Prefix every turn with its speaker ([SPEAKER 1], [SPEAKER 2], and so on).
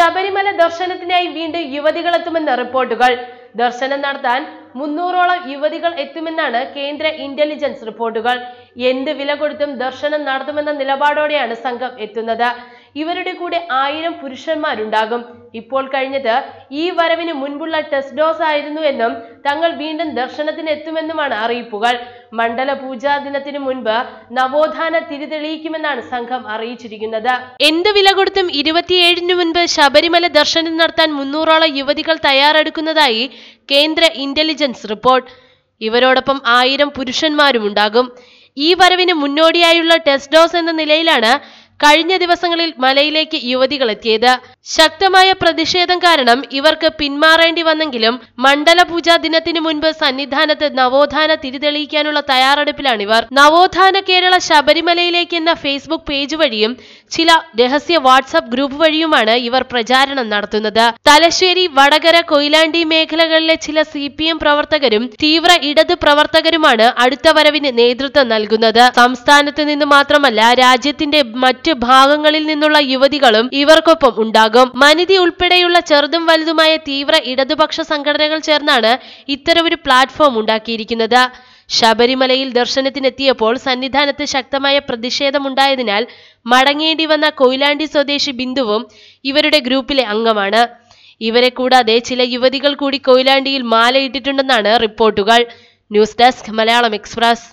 [SPEAKER 1] ശബരിമല ദർശനത്തിനായി വീണ്ടും യുവതികൾ എത്തുമെന്ന റിപ്പോർട്ടുകൾ. ദർശനം നടത്താൻ മുന്നൂറോളം യുവതികൾ എത്തുമെന്നാണ് കേന്ദ്ര ഇന്റലിജൻസ് റിപ്പോർട്ടുകൾ. എന്ത് വില കൊടുത്തും ദർശനം നടത്തുമെന്ന നിലപാടോടെയാണ് സംഘം എത്തുന്നത്. ഇവരുടെ കൂടെ ആയിരം പുരുഷന്മാരുണ്ടാകും. ഇപ്പോൾ കഴിഞ്ഞത് ഈ വരവിന് മുൻപുള്ള ടെസ്റ്റ് ഡോസ് ആയിരുന്നു എന്നും തങ്ങൾ വീണ്ടും ദർശനത്തിന് എത്തുമെന്നുമാണ് അറിയിപ്പുകൾ. മണ്ഡല പൂജാ ദിനത്തിന് മുൻപ് നവോത്ഥാന തിരിതെളിയിക്കുമെന്നാണ് സംഘം അറിയിച്ചിരിക്കുന്നത്. എന്ത് വില കൊടുത്തും ഇരുപത്തിയേഴിന് മുൻപ് ശബരിമല ദർശനം നടത്താൻ മുന്നൂറോളം യുവതികൾ തയ്യാറെടുക്കുന്നതായി കേന്ദ്ര ഇന്റലിജൻസ് റിപ്പോർട്ട്. ഇവരോടൊപ്പം ആയിരം പുരുഷന്മാരും ഉണ്ടാകും. ഈ വരവിന് മുന്നോടിയായുള്ള ടെസ്റ്റ് ഡോസ് എന്ന നിലയിലാണ് കഴിഞ്ഞ ദിവസങ്ങളിൽ മലയിലേക്ക് യുവതികൾ എത്തിയത് ശക്തമായ പ്രതിഷേധം കാരണം ഇവർക്ക് പിന്മാറേണ്ടി വന്നെങ്കിലും മണ്ഡല പൂജാ ദിനത്തിന് മുൻപ് സന്നിധാനത്ത് നവോത്ഥാന തിരിതെളിയിക്കാനുള്ള തയ്യാറെടുപ്പിലാണിവർ. നവോത്ഥാന കേരള ശബരിമലയിലേക്ക് എന്ന ഫേസ്ബുക്ക് പേജ് വഴിയും ചില രഹസ്യ വാട്സ്ആപ്പ് ഗ്രൂപ്പ് വഴിയുമാണ് ഇവർ പ്രചാരണം നടത്തുന്നത്. തലശ്ശേരി വടകര കൊയിലാണ്ടി മേഖലകളിലെ ചില സി പ്രവർത്തകരും തീവ്ര ഇടത് പ്രവർത്തകരുമാണ് അടുത്ത വരവിന് നേതൃത്വം നൽകുന്നത്. സംസ്ഥാനത്ത് നിന്ന് മാത്രമല്ല രാജ്യത്തിന്റെ മറ്റ് ഭാഗങ്ങളിൽ നിന്നുള്ള യുവതികളും ഇവർക്കൊപ്പം ഉണ്ടാകും. മനിതി ഉൾപ്പെടെയുള്ള ചെറുതും വലുതുമായ തീവ്ര ഇടതുപക്ഷ സംഘടനകൾ ചേർന്നാണ് ഇത്തരമൊരു പ്ലാറ്റ്ഫോം ഉണ്ടാക്കിയിരിക്കുന്നത്. ശബരിമലയിൽ ദർശനത്തിനെത്തിയപ്പോൾ സന്നിധാനത്ത് ശക്തമായ പ്രതിഷേധമുണ്ടായതിനാൽ മടങ്ങേണ്ടി വന്ന കൊയിലാണ്ടി സ്വദേശി ബിന്ദുവും ഇവരുടെ ഗ്രൂപ്പിലെ അംഗമാണ്. ഇവരെ കൂടാതെ ചില യുവതികൾ കൂടി കൊയിലാണ്ടിയിൽ മാലയിട്ടിട്ടുണ്ടെന്നാണ് റിപ്പോർട്ടുകൾ. News desk Malayalam express.